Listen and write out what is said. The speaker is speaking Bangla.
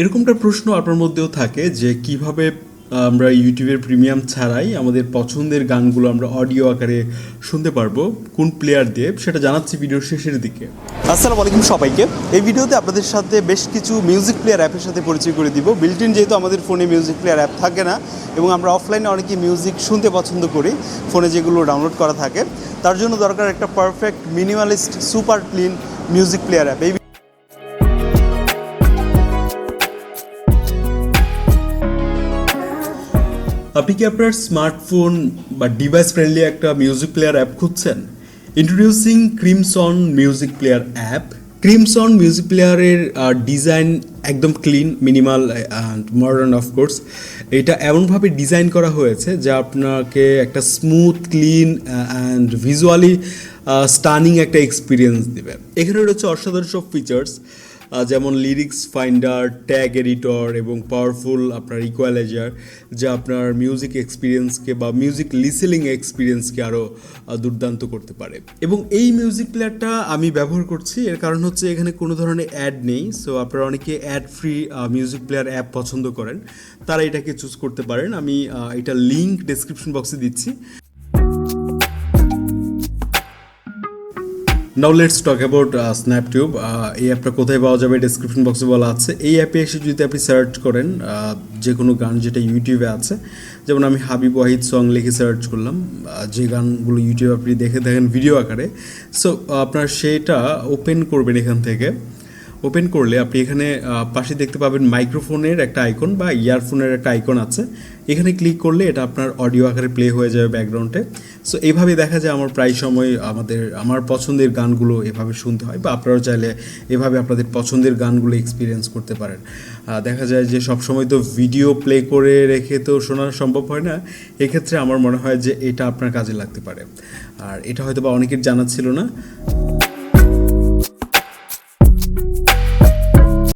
এরকমটা প্রশ্ন আপনার মধ্যেও থাকে যে কীভাবে আমরা ইউটিউবের প্রিমিয়াম ছাড়াই আমাদের পছন্দের গানগুলো আমরা অডিও আকারে শুনতে পারব, কোন প্লেয়ার দিয়ে, সেটা জানাচ্ছি ভিডিওর শেষের দিকে। আসসালামু আলাইকুম সবাইকে। এই ভিডিওতে আপনাদের সাথে বেশ কিছু মিউজিক প্লেয়ার অ্যাপের সাথে পরিচয় করে দিব। বিল্টিন যেহেতু আমাদের ফোনে মিউজিক প্লেয়ার অ্যাপ থাকে না, এবং আমরা অফলাইনে অনেকে মিউজিক শুনতে পছন্দ করি ফোনে যেগুলো ডাউনলোড করা থাকে। তার জন্য দরকার একটা perfect minimalist super clean music player app এই আপনি কি আপনার স্মার্টফোন বা ডিভাইস ফ্রেন্ডলি একটা মিউজিক প্লেয়ার অ্যাপ খুঁজছেন? Introducing crimson music player app crimson music প্লেয়ারের ডিজাইন একদম clean minimal and modern of course এটা এমনভাবে ডিজাইন করা হয়েছে যা আপনাকে একটা smooth clean and visually stunning একটা এক্সপিরিয়েন্স দেবে। এখানে রয়েছে অসাধারণ সব ফিচার্স যেমন লিরিক্স ফাইন্ডার ট্যাগ এডিটর এবং পাওয়ারফুল আপনার ইকুয়ালাইজার যা আপনার মিউজিক এক্সপিরিয়েন্সকে বা মিউজিক লিসেলিং এক্সপিরিয়েন্সকে আরও দুর্দান্ত করতে পারে। এবং এই মিউজিক প্লেয়ারটা আমি ব্যবহার করছি, এর কারণ হচ্ছে এখানে কোনো ধরনের অ্যাড নেই সো আপনারা অনেকে ad free music player app পছন্দ করেন, তারা এটাকে চুজ করতে পারেন। আমি এটা লিঙ্ক ডেসক্রিপশন বক্সে দিচ্ছি। Now let's talk about Snaptube এই অ্যাপটা কোথায় পাওয়া যাবে ডিসক্রিপশন বক্সে বলা আছে। এই অ্যাপে এসে যদি আপনি সার্চ করেন যে কোনো গান যেটা ইউটিউবে আছে, যেমন আমি হাবিব ওয়াহিদ সং লিখে সার্চ করলাম যে গানগুলো ইউটিউবে আপনি দেখে দেখেন ভিডিও আকারে। সো আপনার সেটা ওপেন করবেন এখান থেকে। ওপেন করলে আপনি এখানে পাশে দেখতে পাবেন মাইক্রোফোনের একটা আইকন বা ইয়ারফোনের একটা আইকন আছে। এখানে ক্লিক করলে এটা আপনার অডিও আকারে প্লে হয়ে যাবে ব্যাকগ্রাউন্ডে সো এইভাবে দেখা যায় আমার প্রায় সময় আমাদের, আমার পছন্দের গানগুলো এভাবে শুনতে হয় বা আপনারাও চাইলে এভাবে আপনাদের পছন্দের গানগুলো এক্সপিরিয়েন্স করতে পারেন। দেখা যায় যে সব সময় তো ভিডিও প্লে করে রেখে তো শোনা সম্ভব হয় না। এক্ষেত্রে আমার মনে হয় যে এটা আপনার কাজে লাগতে পারে। আর এটা হয়তো বা অনেকের জানা ছিল না।